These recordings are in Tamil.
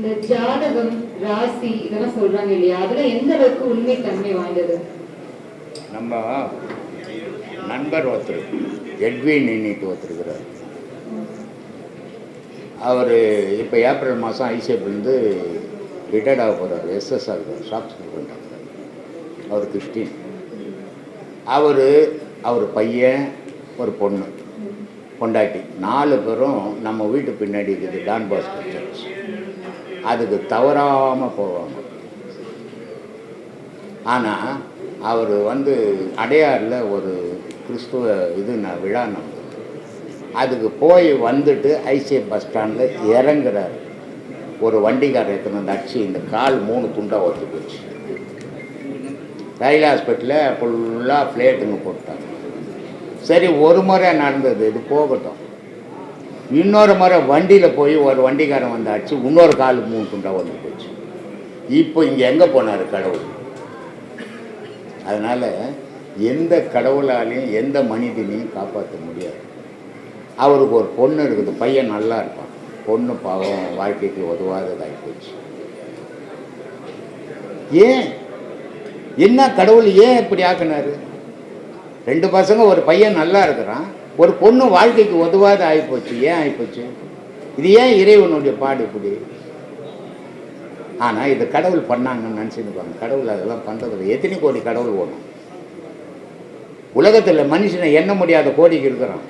இந்த ஜாதகம் ராசி இதெல்லாம் சொல்றாங்க இல்லையா? அதுல எந்த அளவுக்கு உண்மை தன்மை வாய்ந்தது? நம்ம நண்பர் ஒருத்தர் எட்வின் இன்னிட்டு ஒருத்தருக்கிறார். அவர் இப்போ ஏப்ரல் மாதம் ஐசிஎஃப்லேருந்து ரிட்டையர்ட் ஆக போகிறார் எஸ்எஸ் ஷாப் சூப்பர் அவர் கிறிஸ்டின். அவர் அவர் பையன் ஒரு பொண்ணு பொண்டாட்டி. நாலு பேரும் நம்ம வீட்டு பின்னாடி இருக்குது டான் பாஸ்கர் சர்ச். அதுக்கு தவறாமல் போவாங்க. ஆனால் அவர் வந்து அடையாறில் ஒரு கிறிஸ்துவ இது நான் விழா நடந்தது. அதுக்கு போய் வந்துட்டு ஐசிஐ பஸ் ஸ்டாண்டில் இறங்குறார். ஒரு வண்டிக்காரர் எடுத்துன்னு வந்து அடிச்சு இந்த கால் மூணு துண்டாக ஒத்து போச்சு. ரயில் ஹாஸ்பிட்டலில் ஃபுல்லாக ஃப்ளேட்டுங்க போட்டாங்க. சரி ஒரு முறை நடந்தது இது போகட்டும். இன்னொரு முறை வண்டியில் போய் ஒரு வண்டிக்காரன் வந்தாச்சு இன்னொரு கால் மூணு வந்து போச்சு. இப்போ இங்கே எங்கே போனார் கடவுள்? அதனால் எந்த கடவுளாலையும் எந்த மனிதனையும் காப்பாற்ற முடியாது. அவருக்கு ஒரு பொண்ணு இருக்குது பையன் நல்லா இருப்பான். பொண்ணு பாவம் வாழ்க்கைக்கு உதவாததாகி போச்சு. ஏன்? என்ன கடவுள் ஏன் இப்படி ஆக்குனாரு? ரெண்டு பசங்க ஒரு பையன் நல்லா இருக்கிறான் ஒரு பொண்ணு வாழ்க்கைக்கு உதவாத ஆகிப்போச்சு ஏன் ஆகிப்போச்சு இது ஏன் இறைவனுடைய பாடு இப்படி? ஆனால் இது கடவுள் பண்ணாங்கன்னு நினச்சிருப்பாங்க கடவுள் அதெல்லாம் பண்ணுறதில்ல எத்தனை கோடி கடவுள் ஓடும்? உலகத்தில் மனுஷனை எண்ண முடியாத கோடிக்கு இருக்கிறான்.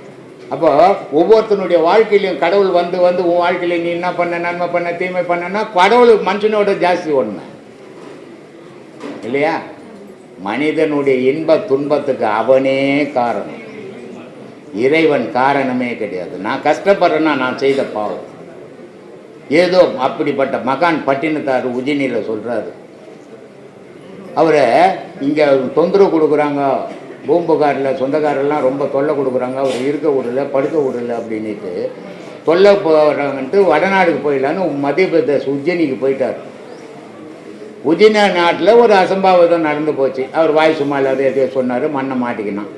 அப்போ ஒவ்வொருத்தனுடைய வாழ்க்கையிலையும் கடவுள் வந்து வந்து உன் வாழ்க்கையில நீ என்ன பண்ண நன்மை பண்ண தீமை பண்ணனா கடவுள் மனுஷனோட ஜாஸ்தி ஒன்று இல்லையா? மனிதனுடைய இன்ப துன்பத்துக்கு அவனே காரணம். இறைவன் காரணமே கிடையாது. நான் கஷ்டப்படுறேன்னா நான் செய்த பாவம். ஏதோ அப்படிப்பட்ட மகான் பட்டினத்தார் உஜினியில் சொல்கிறாரு அவரை இங்கே தொந்தரவு கொடுக்குறாங்க. பூம்புகாரில் சொந்தக்காரெல்லாம் ரொம்ப தொல்லை கொடுக்குறாங்க. அவர் இருக்க விடல படுக்க விடல அப்படின்ட்டு தொல்லை போகிறாங்கன்ட்டு வடநாடுக்கு போயிடலான்னு மத்திய பிரதேஷ் உஜ்ஜினிக்கு போயிட்டார். உஜின நாட்டில் ஒரு அசம்பாவிதம் நடந்து போச்சு. அவர் வாய் சும்மா இல்லாத எதையோ சொன்னார் மண்ணை மாட்டிக்கினான்.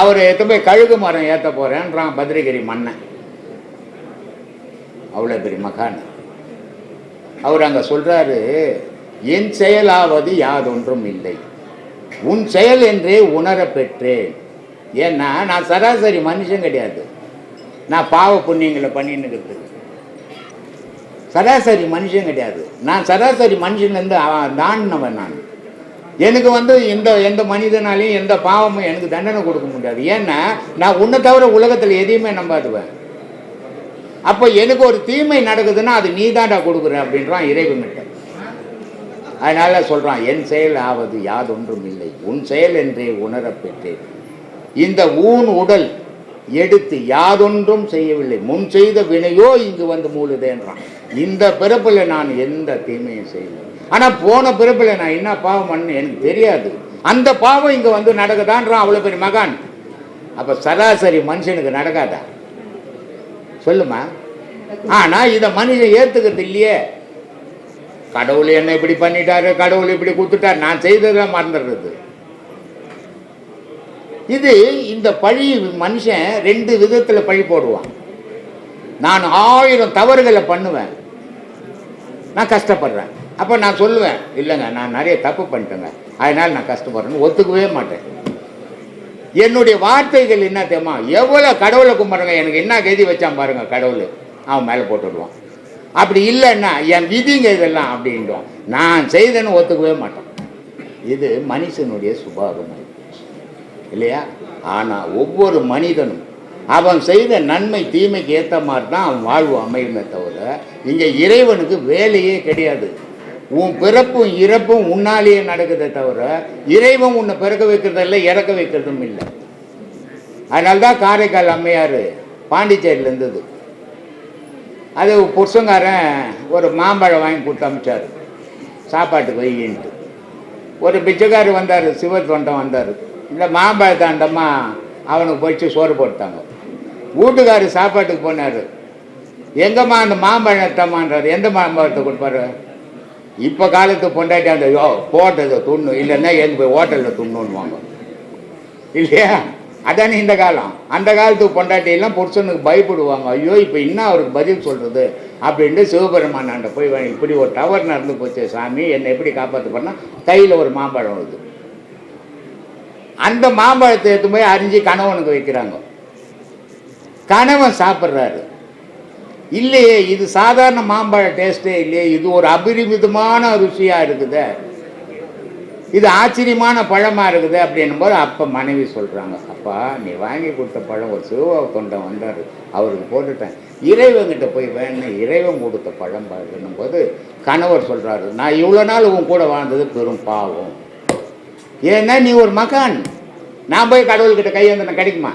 அவர் எத்த போய் கழுகு மரம் ஏற்ற போகிறேன்றான் பத்ரிகிரி மன்னன். அவ்வளோ பெரிய மகான். அவர் அங்கே சொல்கிறாரு என் செயலாவது யாதொன்றும் இல்லை. உன் செயல் என்றே உணரப்பெற்றேன் ஏன்னா நான் சராசரி மனுஷன் கிடையாது. நான் பாவ புண்ணியங்களை பண்ணின்னு சராசரி மனுஷன் கிடையாது. நான் சராசரி மனுஷன்லேருந்து தாண்டினவன் நான். எனக்கு வந்து எந்த எந்த மனிதனாலையும் எந்த பாவமும் எனக்கு தண்டனை கொடுக்க முடியாது. ஏன்னா நான் உன்னை தவிர உலகத்தில் எதையுமே நம்பாதுவேன். அப்போ எனக்கு ஒரு தீமை நடக்குதுன்னா அது நீ தாண்டா கொடுக்குற அப்படின்றான் இறைவன்கிட்ட. அதனால சொல்கிறான் என் செயல் ஆவது யாதொன்றும் இல்லை. உன் செயல் என்றே உணரப்பெற்றேன். இந்த ஊன் உடல் எடுத்து யாதொன்றும் செய்யவில்லை. முன் செய்த வினையோ இங்கு வந்து மூழுதேன்றான். இந்த பிறப்பில் நான் எந்த தீமையும் செய்யலை ஆனால் போன பிறப்பில் நான் என்ன பாவம் பண்ணு எனக்கு தெரியாது. அந்த பாவம் இங்கே வந்து நடக்குதான்றான் அவ்வளோ பெரிய மகான். அப்போ சராசரி மனுஷனுக்கு நடக்காதா? சொல்லுமா? ஆனால் இதை மனுஷன் ஏற்றுக்கிறது இல்லையே. கடவுள் என்ன இப்படி பண்ணிட்டாரு கடவுள் இப்படி கொடுத்துட்டார். நான் செய்ததை மறந்துடுறது. இது இந்த பழி மனுஷன் ரெண்டு விதத்தில் பழி போடுவான். நான் ஆயிரம் தவறுகளை பண்ணுவேன். நான் கஷ்டப்படுறேன். அப்போ நான் சொல்லுவேன் இல்லைங்க நான் நிறைய தப்பு பண்ணிட்டேங்க. அதனால் நான் கஷ்டப்படுறேன்னு ஒத்துக்கவே மாட்டேன். என்னுடைய வார்த்தைகள் என்ன தெரியுமா? எவ்வளோ கடவுளை கும்பிட்றங்க எனக்கு என்ன கெதி வச்சான் பாருங்க கடவுள். அவன் மேலே போட்டு விடுவான். அப்படி இல்லைன்னா என் விதிங்க இதெல்லாம் அப்படின்றான் நான் செய்தேன்னு ஒத்துக்கவே மாட்டேன். இது மனுஷனுடைய சுபாவம். இல்லையா? ஆனால் ஒவ்வொரு மனிதனும் அவன் செய்த நன்மை தீமைக்கு ஏற்ற மாதிரி தான் அவன் வாழ்வு அமையுமே தவிர இங்கே இறைவனுக்கு வேலையே கிடையாது. உன் பிறப்பும் இறப்பும் உன்னாலேயே நடக்குதே தவிர இறைவன் உன்னை பிறக்க வைக்கிறதில்ல இறக்க வைக்கிறதும் இல்லை. அதனால்தான் காரைக்கால் அம்மையார் பாண்டிச்சேரியில் இருந்தது. அது புருஷங்காரன் ஒரு மாம்பழம் வாங்கி கொடுத்து அமிச்சார். சாப்பாட்டுக்கு வையின்ட்டு. ஒரு பிச்சைக்கார் வந்தார் சிவ தொண்டம் வந்தார். இந்த மாம்பழத்தை அந்தம்மா அவனுக்கு போயிடுச்சு சோறு போட்டாங்க. வீட்டுக்காரர் சாப்பாட்டுக்கு போனார். எங்கம்மா அந்த மாம்பழத்தம்மான்றார் எந்த மாம்பழத்தை கொடுப்பாரு? இப்போ காலத்து பொண்டாட்டி அந்த யோ போட்டதை துண்ணு இல்லைன்னா எங்கே போய் ஹோட்டலில் துண்ணுன்னுவாங்க. இல்லையா? அதானே இந்த காலம். அந்த காலத்து பொண்டாட்டியெல்லாம் புருஷனுக்கு பயப்படுவாங்க. ஐயோ இப்போ இன்னும் அவருக்கு பதில் சொல்கிறது அப்படின்ட்டு சிவபெருமானாண்ட போய் இப்படி ஒரு டவர் நடந்து போச்சு சாமி என்னை எப்படி காப்பாற்ற பண்ணால் கையில் ஒரு மாம்பழம் வருது. அந்த மாம்பழத்தை எடுத்து போய் அரிஞ்சு கணவனுக்கு வைக்கிறாங்க. கணவன் சாப்பிட்றாரு. இல்லையே இது சாதாரண மாம்பழ டேஸ்ட்டே இல்லையே இது ஒரு அபரிமிதமான ருசியாக இருக்குது. இது ஆச்சரியமான பழமாக இருக்குது அப்படின்னும் போது அப்போ மனைவி சொல்கிறாங்க அப்பா நீ வாங்கி கொடுத்த பழம் ஒரு சிவ தொண்டன் வந்தார் அவருக்கு போட்டுட்டேன். இறைவன்கிட்ட போய் வேணும் இறைவன் கொடுத்த பழம் பாருன்னும் போது கணவர் சொல்கிறாரு நான் இவ்வளோ நாள் உன் கூட வாழ்ந்தது பெரும் பாவம். ஏன்னா நீ ஒரு மகான். நான் போய் கடவுள்கிட்ட கையேந்தின கிடைக்குமா?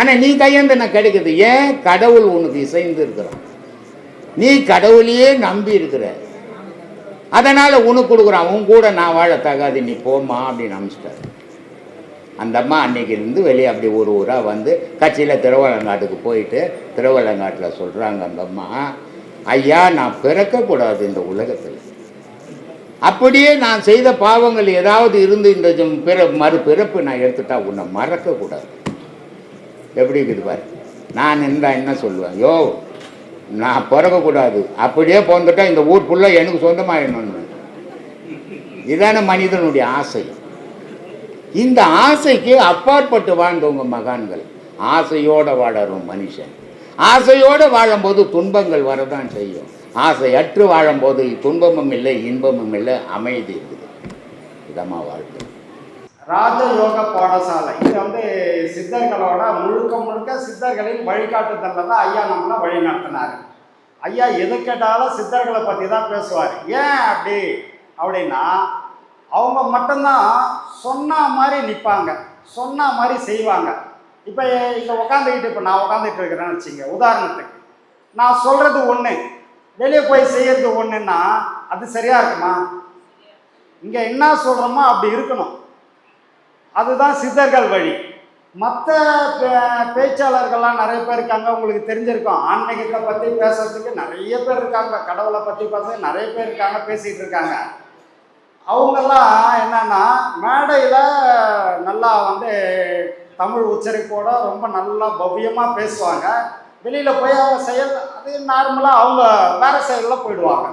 ஆனால் நீ கையேந்தின கிடைக்குது ஏன் கடவுள் உனக்கு இசைந்து இருக்கிறான் நீ கடவுளையே நம்பி இருக்கிற. அதனால் உனக்கு கொடுக்குறான் உன் கூட நான் வாழ தகாது நீ போம்மா அப்படின்னு அமிச்சிட்டாரு அந்த அம்மா அன்னைக்கு இருந்து வெளியே அப்படி ஒரு ஊராக வந்து கட்சியில் திருவள்ளங்காட்டுக்கு போயிட்டு திருவள்ளங்காட்டில் சொல்கிறாங்க அந்த அம்மா ஐயா நான் பிறக்கக்கூடாது இந்த உலகத்தில். அப்படியே நான் செய்த பாவங்கள் ஏதாவது இருந்து இந்த பிற மறுபிறப்பு நான் எடுத்துட்டா உன்னை மறக்கக்கூடாது. எப்படி இருக்குது பாரு. நான் இருந்தா என்ன சொல்லுவேன்? யோ நான் பிறக்கக்கூடாது. அப்படியே பிறந்துட்டா இந்த ஊர் ஃபுல்லாக எனக்கு சொந்தமாயிடணும்னு. இதான மனிதனுடைய ஆசை. இந்த ஆசைக்கு அப்பாற்பட்டு வாழ்ந்தவங்க மகான்கள். ஆசையோடு வாழறோம் மனுஷன். ஆசையோடு வாழும்போது துன்பங்கள் வரதான் செய்யும். ஆசை அற்று வாழும்போது துன்பமும் இல்லை இன்பமும் இல்லை அமைதி இருக்குது. இதமாக வாழ்க்கை. ராஜயோக பாடசாலை. இது வந்து சித்தர்களோட முழுக்க முழுக்க சித்தர்களின் வழிகாட்டுதலில் தான் ஐயா நம்மளை வழி நடத்தினார் ஐயா எது கேட்டாலும் சித்தர்களை பற்றி தான் பேசுவார். ஏன் அப்படி? அப்படின்னா அவங்க மட்டும்தான் சொன்ன மாதிரி நிற்பாங்க சொன்ன மாதிரி செய்வாங்க. இப்போ இங்கே உட்காந்துக்கிட்டு இப்போ நான் உட்காந்துட்டு இருக்கிறேன்னு வச்சுங்க உதாரணத்துக்கு. நான் சொல்கிறது ஒன்று வெளியே போய் செய்கிறது ஒன்றுன்னா அது சரியாக இருக்குமா? இங்கே என்ன சொல்கிறோமோ அப்படி இருக்கணும். அதுதான் சித்தர்கள் வழி. மற்ற பேச்சாளர்கள்லாம் நிறைய பேர் இருக்காங்க உங்களுக்கு தெரிஞ்சிருக்கும். ஆன்மீகத்தை பற்றி பேசுறதுக்கு நிறைய பேர் இருக்காங்க. கடவுளை பற்றி பேச நிறைய பேர் இருக்காங்க பேசிகிட்டு இருக்காங்க. அவங்கெல்லாம் என்னன்னா மேடையில் நல்லா வந்து தமிழ் உச்சரிப்போட ரொம்ப நல்லா பவ்யமாக பேசுவாங்க. வெளியில் போய் அவங்க செயல் அது நார்மலாக அவங்க வேறு செயலில் போயிடுவாங்க.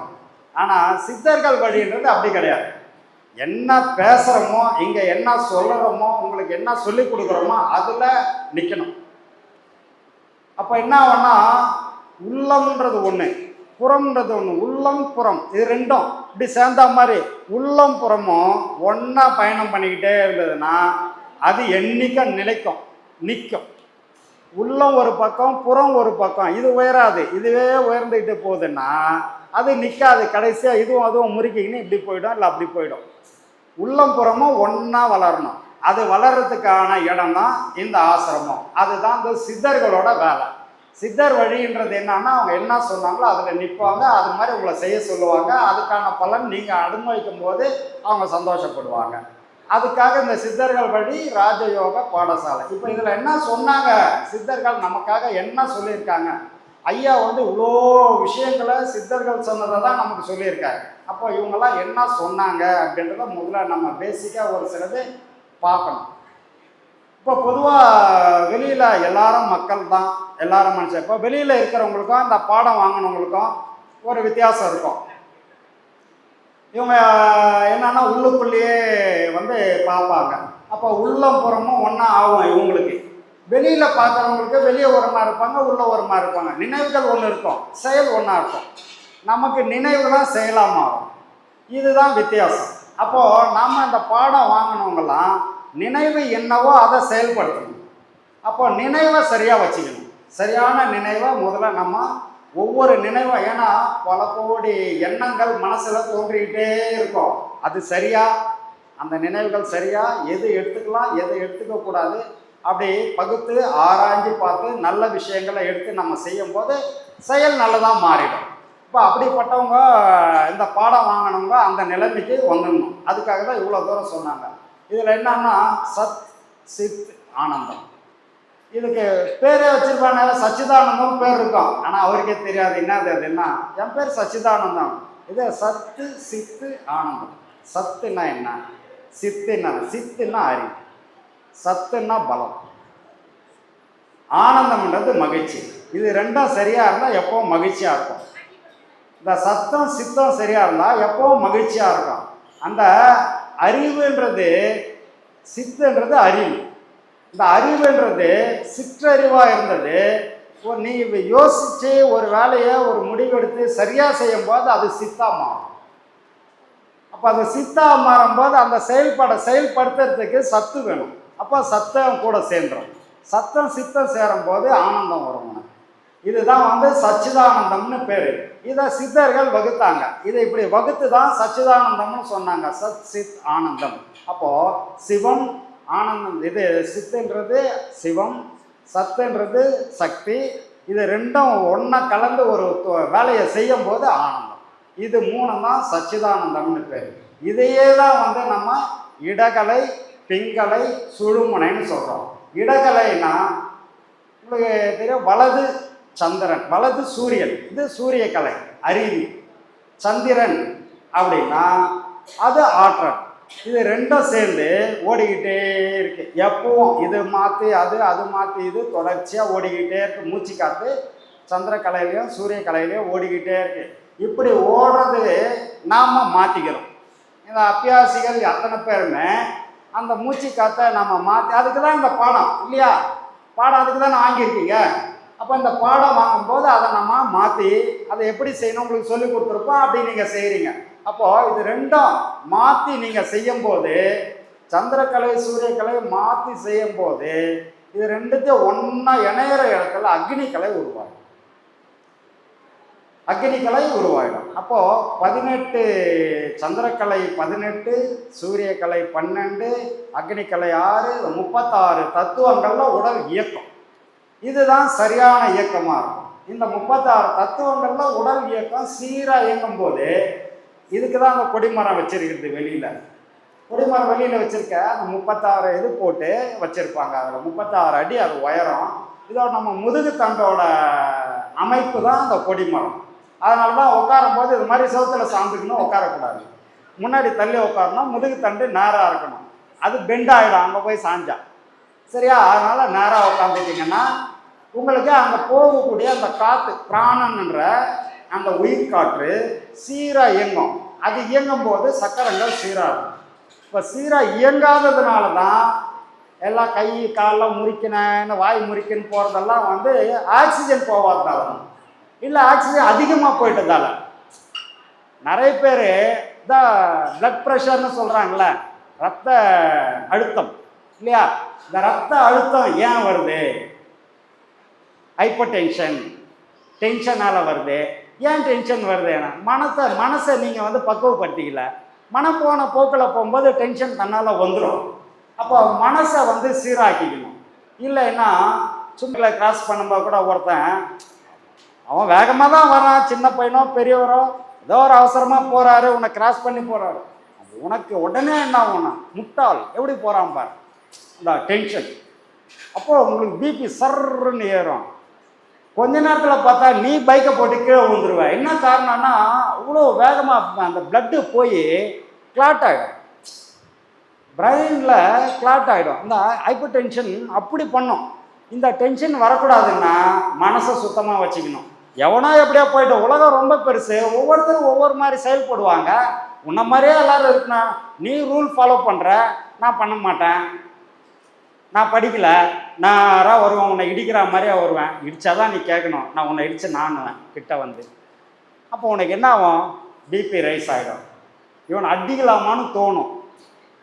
ஆனால் சித்தர்கள் வழின்றது அப்படி கிடையாது. என்ன பேசுகிறோமோ இங்கே என்ன சொல்கிறோமோ உங்களுக்கு என்ன சொல்லி கொடுக்குறோமோ அதில் நிற்கணும் அப்போ என்ன ஆகும்னா உள்ளம்ன்றது ஒன்று புறம்ன்றது ஒன்று உள்ளம் புறம் இது ரெண்டும் இப்படி சேர்ந்த மாதிரி உள்ளம் புறமும் ஒன்றா பயணம் பண்ணிக்கிட்டே இருந்ததுன்னா அது என்றைக்கும் நிலைக்கும் நிற்கும் உள்ளம் ஒரு பக்கம் புறம் ஒரு பக்கம் இது உயராது இதுவே உயர்ந்துக்கிட்டு போகுதுன்னா அது நிற்காது கடைசியாக இதுவும் அதுவும் முறுக்கிக்கின்னு இப்படி போயிடும் இல்லை அப்படி போயிடும். உள்ளம் புறமும் ஒன்றா வளரணும். அது வளர்றதுக்கான இடம் தான் இந்த ஆசிரமம். அதுதான் இந்த சித்தர்களோட வேலை. சித்தர் வழின்றது என்னன்னா அவங்க என்ன சொன்னாங்களோ அதில் நிற்பாங்க அது மாதிரி உங்களை செய்ய சொல்லுவாங்க. அதுக்கான பலன் நீங்கள் அனுபவிக்கும் போது அவங்க சந்தோஷப்படுவாங்க. அதுக்காக இந்த சித்தர்கள் வழி ராஜயோக பாடசாலை. இப்போ இதில் என்ன சொன்னாங்க? சித்தர்கள் நமக்காக என்ன சொல்லியிருக்காங்க? ஐயா வந்து இவ்வளோ விஷயங்களை சித்தர்கள் சொன்னதை தான் நமக்கு சொல்லியிருக்காரு. அப்போ இவங்கெல்லாம் என்ன சொன்னாங்க அப்படின்றத முதல்ல நம்ம பேசிக்காக ஒரு சிலது பார்க்கணும். இப்போ பொதுவாக வெளியில் எல்லாரும் மக்கள் தான் எல்லாரும் மனுஷன். இப்போ வெளியில் இருக்கிறவங்களுக்கும் இந்த பாடம் வாங்கினவங்களுக்கும் ஒரு வித்தியாசம் இருக்கும். இவங்க என்னன்னா உள்ளுக்குள்ளேயே வந்து பார்ப்பாங்க. அப்போ உள்ளம் புறமும் ஒன்றா ஆகும் இவங்களுக்கு. வெளியில் பார்க்குறவங்களுக்கு வெளியே உரமாக இருப்பாங்க உள்ள உரமாக இருப்பாங்க. நினைவுகள் ஒன்று இருக்கும் செயல் ஒன்றா இருக்கும். நமக்கு நினைவு தான் செயலாக மாறும். இதுதான் வித்தியாசம். அப்போது நாம் இந்த பாடம் வாங்கினவங்களாம் நினைவு என்னவோ அதை செயல்படுத்தணும். அப்போ நினைவை சரியாக வச்சுக்கணும். சரியான நினைவை முதல்ல நம்ம ஒவ்வொரு நினைவும் ஏன்னா பல கோடி எண்ணங்கள் மனசில் தோன்றிக்கிட்டே இருக்கும். அது சரியா? அந்த நினைவுகள் சரியா? எது எடுத்துக்கலாம்? எது எடுத்துக்கக்கூடாது? அப்படி பகுத்து ஆராய்ஞ்சு பார்த்து நல்ல விஷயங்களை எடுத்து நம்ம செய்யும்போது செயல் நல்லதாக மாறிடும். இப்போ அப்படிப்பட்டவங்க இந்த பாடம் வாங்கினவங்க அந்த நிலைமைக்கு வந்துடணும். அதுக்காக தான் இவ்வளோ தூரம் சொன்னாங்க. இதில் என்னன்னா சத் சித் ஆனந்தம். இதுக்கு பேரே வச்சிருப்பாங்க. சச்சிதானந்தம் பேர் இருக்கும். ஆனால் அவருக்கே தெரியாது. என்னது அதுன்னா என் பேர் சச்சிதானந்தம். இது சத்து சித்து ஆனந்தம். சத்துன்னா என்ன? சித்துன்னா சித்துன்னா அறிவு. சத்துன்னா பலம். ஆனந்தம்ன்றது மகிழ்ச்சி. இது ரெண்டும் சரியாக இருந்தால் எப்போவும் மகிழ்ச்சியாக இருக்கும். இந்த சத்தம் சித்தம் சரியாக இருந்தால் எப்போவும் மகிழ்ச்சியாக இருக்கும். அந்த அறிவுன்றது சித்துன்றது அறிவு. இந்த அறிவுன்றது சிற்றறிவாக இருந்தது. ஒரு நீ யோசித்து ஒரு வேலையை ஒரு முடிவெடுத்து சரியாக செய்யும் போது அது சித்தாக மாறும். அப்போ அது சித்தாக மாறும்போது அந்த செயல்பாடை செயல்படுத்துறதுக்கு சத்து வேணும். அப்போ சத்தம் கூட சேர்ந்துடும் சத்தம் சித்தம் சேரும்போது ஆனந்தம் வரும் உனக்கு. இதுதான் வந்து சச்சிதானந்தம்னு பேர். இதை சித்தர்கள் வகுத்தாங்க. இதை இப்படி வகுத்து தான் சச்சிதானந்தம்னு சொன்னாங்க. சத் சித் ஆனந்தம். அப்போது சிவம் ஆனந்தம் இது சித்துன்றது சிவம் சத்துன்றது சக்தி. இது ரெண்டும் ஒன்றா கலந்து ஒரு வேலையை செய்யும் போது ஆனந்தம். இது மூணு தான் சச்சிதானந்தம்னு பேர். இதையே தான் வந்து நம்ம இடகலை பிங்கலை சுழுமுனைன்னு சொல்கிறோம் இடகலைனா உங்களுக்கு தெரியும் வலது சந்திரன் வலது சூரியன். இது சூரிய கலை அறிவி சந்திரன் அப்படின்னா அது ஆற்றல். இது ரெண்டும் சேர்ந்து ஓடிக்கிட்டே இருக்கு. எப்பவும் இது மாற்றி அது அது மாற்றி இது தொடர்ச்சியாக ஓடிக்கிட்டே இருக்கு. மூச்சு காற்று சூரிய கலையிலையும் ஓடிக்கிட்டே இருக்கு. இப்படி ஓடுறது நாம் மாற்றிக்கிறோம் இந்த அப்பியாசிகள் அத்தனை பேருமே அந்த மூச்சு காற்றை நம்ம மாற்றி அதுக்கு தான் இந்த பாடம் இல்லையா? பாடம் அதுக்கு தான் வாங்கியிருக்கீங்க. அப்போ இந்த பாடம் வாங்கும்போது அதை நம்ம மாற்றி அதை எப்படி செய்யணும்? உங்களுக்கு சொல்லி கொடுத்துருப்போம் அப்படி நீங்கள் செய்கிறீங்க அப்போது இது ரெண்டும் மாற்றி நீங்கள் செய்யும்போது சந்திரக்கலை சூரியக்கலை மாற்றி செய்யும்போது இது ரெண்டுத்தையும் ஒன்றா இணையிற இடத்துல அக்னிக்கலை உருவாகும். அக்னிக்கலை உருவாயிடும். அப்போது பதினெட்டு சந்திரக்கலை பதினெட்டு சூரியக்கலை பன்னெண்டு அக்னிக்கலை ஆறு முப்பத்தாறு தத்துவங்களில் உடல் இயக்கம். இதுதான் சரியான இயக்கமாக இருக்கும். இந்த முப்பத்தாறு தத்துவங்களில் உடல் இயக்கம் சீராக இயங்கும் போது இதுக்கு தான் அந்த கொடிமரம் வச்சிருக்கிறது வெளியில். கொடிமரம் வெளியில் வச்சுருக்க அந்த முப்பத்தாறு இது போட்டு வச்சுருப்பாங்க. அதில் முப்பத்தாறு அடி அது உயரம். இதோட நம்ம முதுகு தண்டோட அமைப்பு தான் அந்த கொடிமரம். அதனால தான் உட்காரும் போது இது மாதிரி செவுத்துல சாந்துக்கணும் உட்காரக்கூடாது. முன்னாடி தள்ளி உட்காரணும் முதுகு தண்டு நேராக இருக்கணும். அது பெண்ட் ஆகிடும் அங்கே போய் சாஞ்சா. சரியா? அதனால் நேராக உட்காந்துட்டிங்கன்னா உங்களுக்கு அங்கே போகக்கூடிய அந்த காற்று பிராணன்ற அந்த உயிர் காற்று சீராக இயங்கும். அது இயங்கும் போது சக்கரங்கள் சீராகும். இப்போ சீராக இயங்காததுனால தான் எல்லாம் கை காலெல்லாம் முறிக்கினேன்னு வாய் முறிக்கின்னு போகிறதெல்லாம் வந்து ஆக்சிஜன் போகாததால இல்லை ஆக்சிஜன் அதிகமாக போயிட்டதால. நிறைய பேர் இதான் பிளட் ப்ரெஷர்னு சொல்கிறாங்களே ரத்த அழுத்தம் இல்லையா? இந்த ரத்த அழுத்தம் ஏன் வருது? ஹைப்பர் டென்ஷன் டென்ஷனால் வருது. ஏன் டென்ஷன் வருது மனத்தை மனசை நீங்கள் வந்து பக்குவப்படுத்திக்கல. மனம் போன போக்கில் போகும்போது டென்ஷன் தன்னால் வந்துடும் அப்போ மனசை வந்து சீராக்கிக்கணும். இல்லைன்னா சும்மில் கிராஸ் பண்ணும்போது கூட ஒருத்தன் அவன் வேகமாக தான் வரான். சின்ன பையனோ பெரியவரோ ஏதோ ஒரு அவசரமாக போகிறாரு உன்னை கிராஸ் பண்ணி போகிறாரு உனக்கு உடனே என்ன ஆகும்னா முட்டாள். எப்படி போகிறான் பாரு. இந்த டென்ஷன் அப்போது உங்களுக்கு பிபி சர்ன்னு ஏறும். கொஞ்ச நேரத்தில் பார்த்தா நீ பைக்கை போட்டு கீழே விழுந்துருவேன் என்ன காரணம்னா அவ்வளோ வேகமாக அந்த பிளட்டு போய் கிளாட் ஆகிடும் பிரெயினில் கிளாட் ஆகிடும் இந்த ஹைப்பர் டென்ஷன் அப்படி பண்ணும். இந்த டென்ஷன் வரக்கூடாதுன்னா மனசை சுத்தமாக வச்சுக்கணும். எவனோ எப்படியோ போயிட்டு உலகம் ரொம்ப பெருசு ஒவ்வொருத்தரும் ஒவ்வொரு மாதிரி செயல்படுவாங்க. உன்ன மாதிரியே எல்லாரும் இருக்கணும் நீ ரூல் ஃபாலோ பண்ணுற நான் பண்ண மாட்டேன். நான் படிக்கல நான் வருவேன் உன்னை இடிக்கிற மாதிரியே வருவேன். இடித்தாதான் நீ கேட்கணும். நான் உன்னை இடித்து நானுவேன் கிட்ட வந்து. அப்போ உனக்கு என்ன ஆகும்? பிபி ரைஸ் ஆகிடும் இவனை அடிக்கலாமான்னு தோணும்.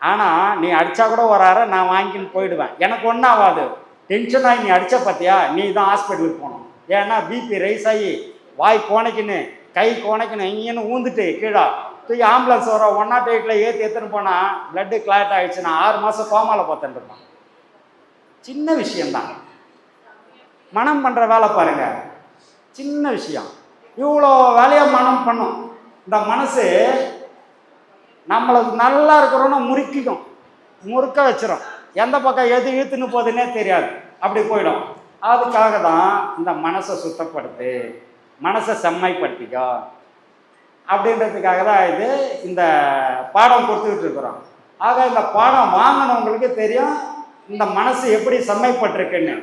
ஆனால் நீ அடித்தா கூட வராற நான் வாங்கின்னு போயிடுவேன். எனக்கு ஒன்றும் ஆகாது. டென்ஷன் ஆகி நீ அடித்த பார்த்தியா நீ தான் ஹாஸ்பிட்டலுக்கு போகணும். ஏன்னா பிபி ரைஸ் ஆகி வாய் கோணைக்குன்னு கை கோணைக்குன்னு இங்கேன்னு ஊந்துட்டு கீழே தூக்கி ஆம்புலன்ஸ் வர ஒன் நாட் எயிட்டில் ஏற்றி எடுத்துன்னு போனால் பிளட்டு கிளாட் ஆகிடுச்சுன்னா ஆறு மாதம் கோமாவில் பார்த்துட்டு இருப்பான். சின்ன விஷயம்தான். மனம் பண்ணுற வேலை பாருங்க. சின்ன விஷயம். இவ்வளோ வேலையை மனம் பண்ணும். இந்த மனசு நம்மளுக்கு நல்லா இருக்கிறோன்னு முறுக்கிக்கும். முறுக்க வச்சிடும் எந்த பக்கம் எது இழுத்துன்னு போகுதுன்னே தெரியாது. அப்படி போயிடும். அதுக்காக தான் இந்த மனசை சுத்தப்படுத்து மனசை செம்மைப்படுத்திக்கோ அப்படின்றதுக்காக தான் இது இந்த பாடம் கொடுத்துக்கிட்டு இருக்கிறோம். ஆக இந்த பாடம் வாங்கினவங்களுக்கு தெரியும் இந்த மனசு எப்படி செம்மைப்பட்டிருக்குன்னு.